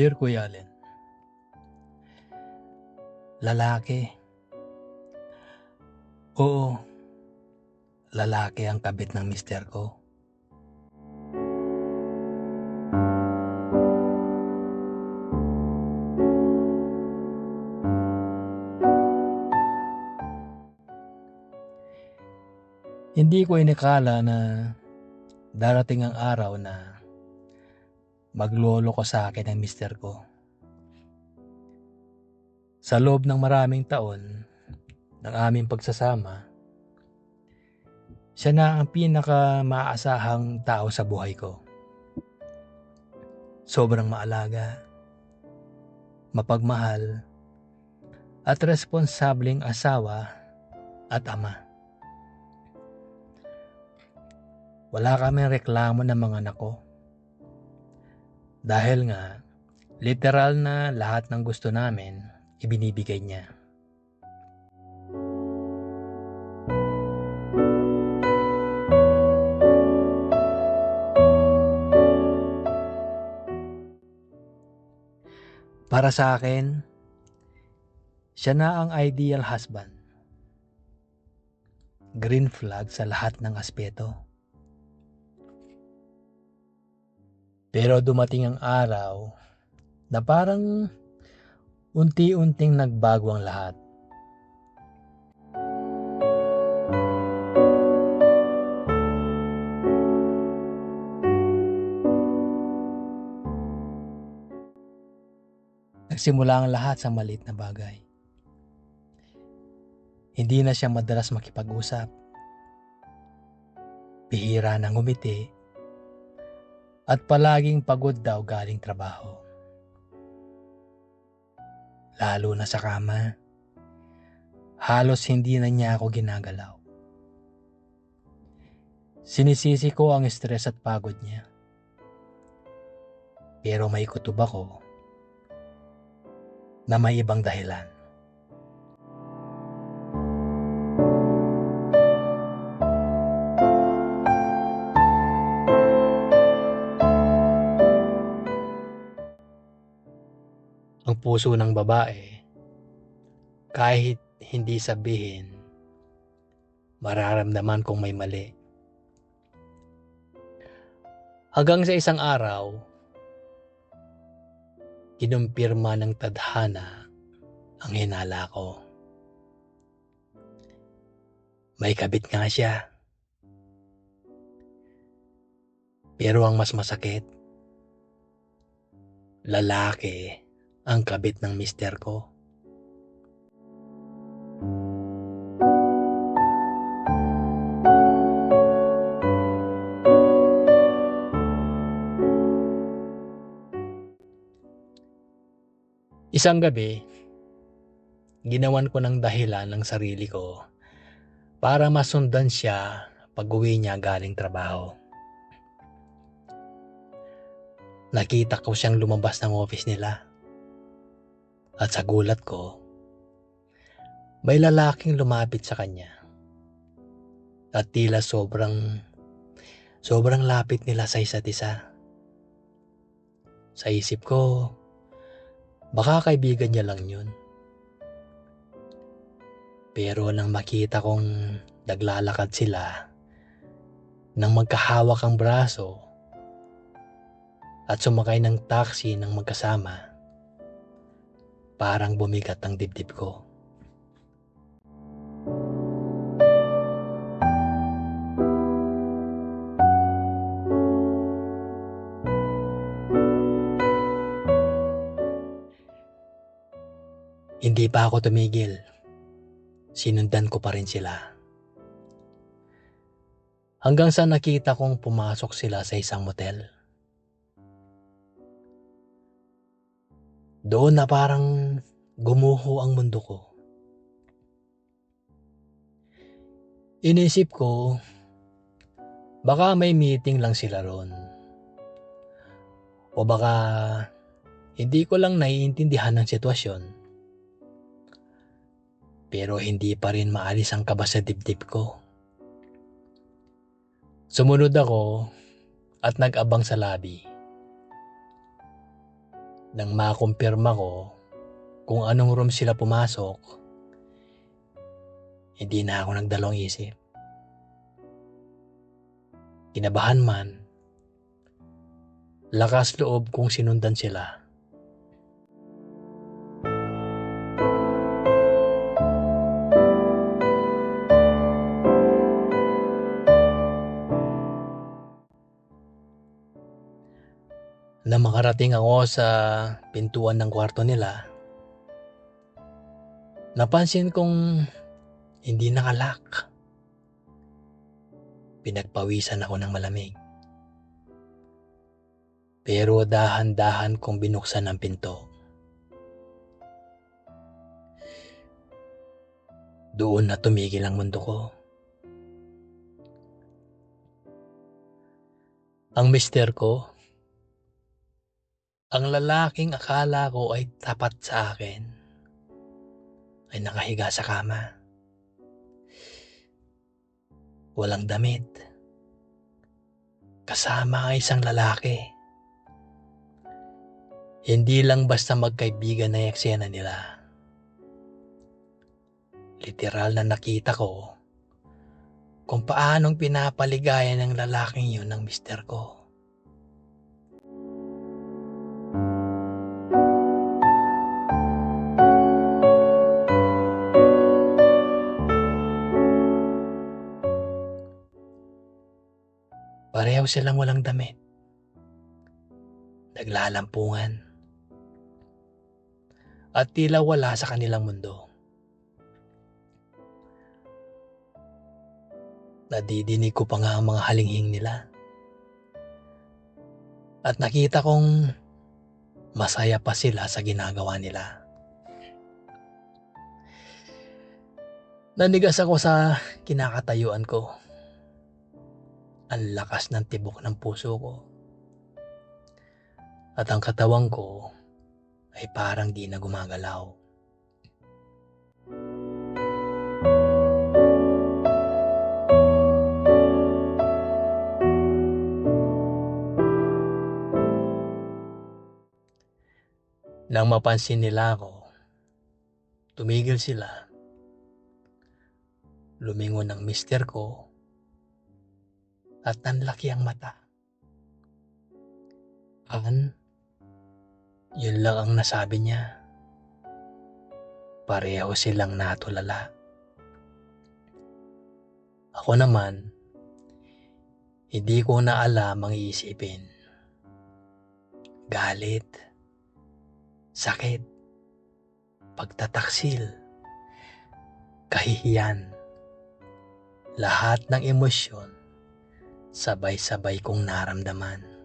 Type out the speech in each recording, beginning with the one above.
Dear Kuya Allen, lalaki. Oo, lalaki ang kabit ng mister ko. Hindi ko inikala na darating ang araw na maglolo ko sa akin ang mister ko. Sa loob ng maraming taon ng aming pagsasama, siya na ang pinaka maaasahang tao sa buhay ko. Sobrang maalaga, mapagmahal, at responsableng asawa at ama. Wala kaming reklamo ng mga anak ko. Dahil nga, literal na lahat ng gusto namin, ibinibigay niya. Para sa akin, siya na ang ideal husband. Green flag sa lahat ng aspeto. Pero dumating ang araw na parang unti-unting nagbago ang lahat. Nagsimula ang lahat sa maliit na bagay. Hindi na siya madalas makipag-usap. Bihira nang umiti at palaging pagod daw galing trabaho. Lalo na sa kama, halos hindi na niya ako ginagalaw. Sinisisi ko ang stress at pagod niya. Pero may kutob ako na may ibang dahilan. Ang puso ng babae, kahit hindi sabihin, mararamdaman kung may mali. Hanggang sa isang araw, kinumpirma ng tadhana ang hinala ko. May kabit nga siya. Pero ang mas masakit, lalaki ang kabit ng mister ko. Isang gabi, ginawan ko ng dahilan ng sarili ko para masundan siya pag uwi niya galing trabaho. Nakita ko siyang lumabas ng office nila. At sa gulat ko, may lalaking lumapit sa kanya. At tila sobrang, sobrang lapit nila sa isa't isa. Sa isip ko, baka kaibigan niya lang yun. Pero nang makita kong naglalakad sila, nang magkahawak ang braso, at sumakay ng taxi ng magkasama, parang bumigat ang dibdib ko. Hindi pa ako tumigil. Sinundan ko pa rin sila. Hanggang sa nakita kong pumasok sila sa isang motel. Doon na parang gumuho ang mundo ko. Inisip ko, baka may meeting lang sila ron. O baka hindi ko lang naiintindihan ng sitwasyon. Pero hindi pa rin maalis ang kaba sa dibdib ko. Sumunod ako at nag-abang sa labi. Nang makumpirma ko kung anong room sila pumasok, hindi na ako nagdalawang isip. Kinabahan man, lakas loob kung sinundan sila. Na makarating ako sa pintuan ng kwarto nila, napansin kong hindi nakalak. Pinagpawisan ako ng malamig. Pero dahan-dahan kong binuksan ang pinto. Doon na tumigil ang mundo ko. Ang mister ko, ang lalaking akala ko ay tapat sa akin, ay nakahiga sa kama. Walang damit. Kasama ang isang lalaki. Hindi lang basta magkaibigan na eksena nila. Literal na nakita ko kung paanong pinapaligayan ng lalaking yun ng mister ko. Pareho silang walang damit. Naglalampungan. At tila wala sa kanilang mundo. Nadidinig ko pa nga ang mga halinghing nila. At nakita kong masaya pa sila sa ginagawa nila. Nanigas ako sa kinakatayuan ko. Ang lakas ng tibok ng puso ko. At ang katawan ko ay parang di na gumagalaw. Nang mapansin nila ako, tumigil sila. Lumingon ang mister ko at nanlaki ang mata. An, yun lang ang nasabi niya. Pareho silang natulala. Ako naman, hindi ko na alam ang iisipin. Galit, sakit, pagtataksil, kahihiyan, lahat ng emosyon sabay-sabay kong naramdaman.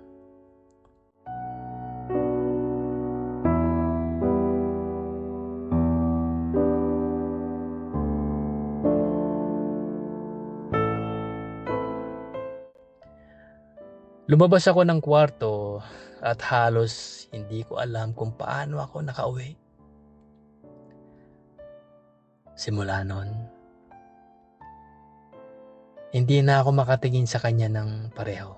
Lumabas ako ng kwarto at halos hindi ko alam kung paano ako nakauwi. Simula noon, hindi na ako makatingin sa kanya ng pareho.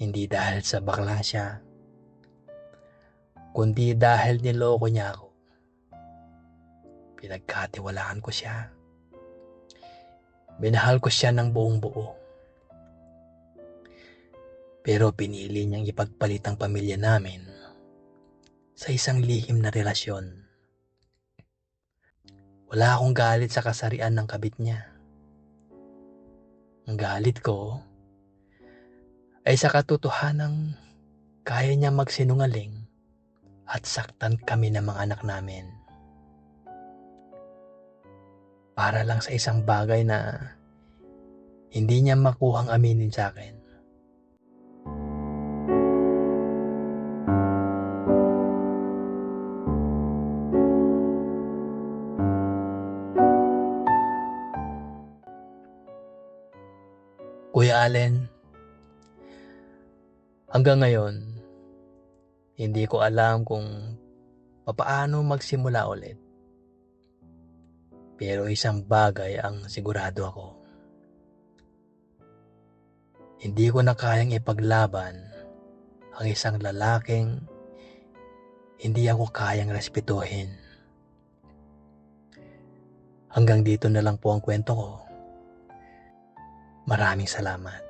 Hindi dahil sa bakla siya, kundi dahil niloko niya ako. Pinagkatiwalaan ko siya. Binahal ko siya ng buong buo. Pero pinili niyang ipagpalit ang pamilya namin sa isang lihim na relasyon. Wala akong galit sa kasarian ng kabit niya. Ang galit ko ay sa katotohanang kaya niya magsinungaling at saktan kami ng mga anak namin. Para lang sa isang bagay na hindi niya makuhang aminin sa akin. Kuya Allen, hanggang ngayon, hindi ko alam kung papaano magsimula ulit. Pero isang bagay ang sigurado ako. Hindi ko na kayang ipaglaban ang isang lalaking hindi ako kayang respetuhin. Hanggang dito na lang po ang kwento ko. Maraming salamat.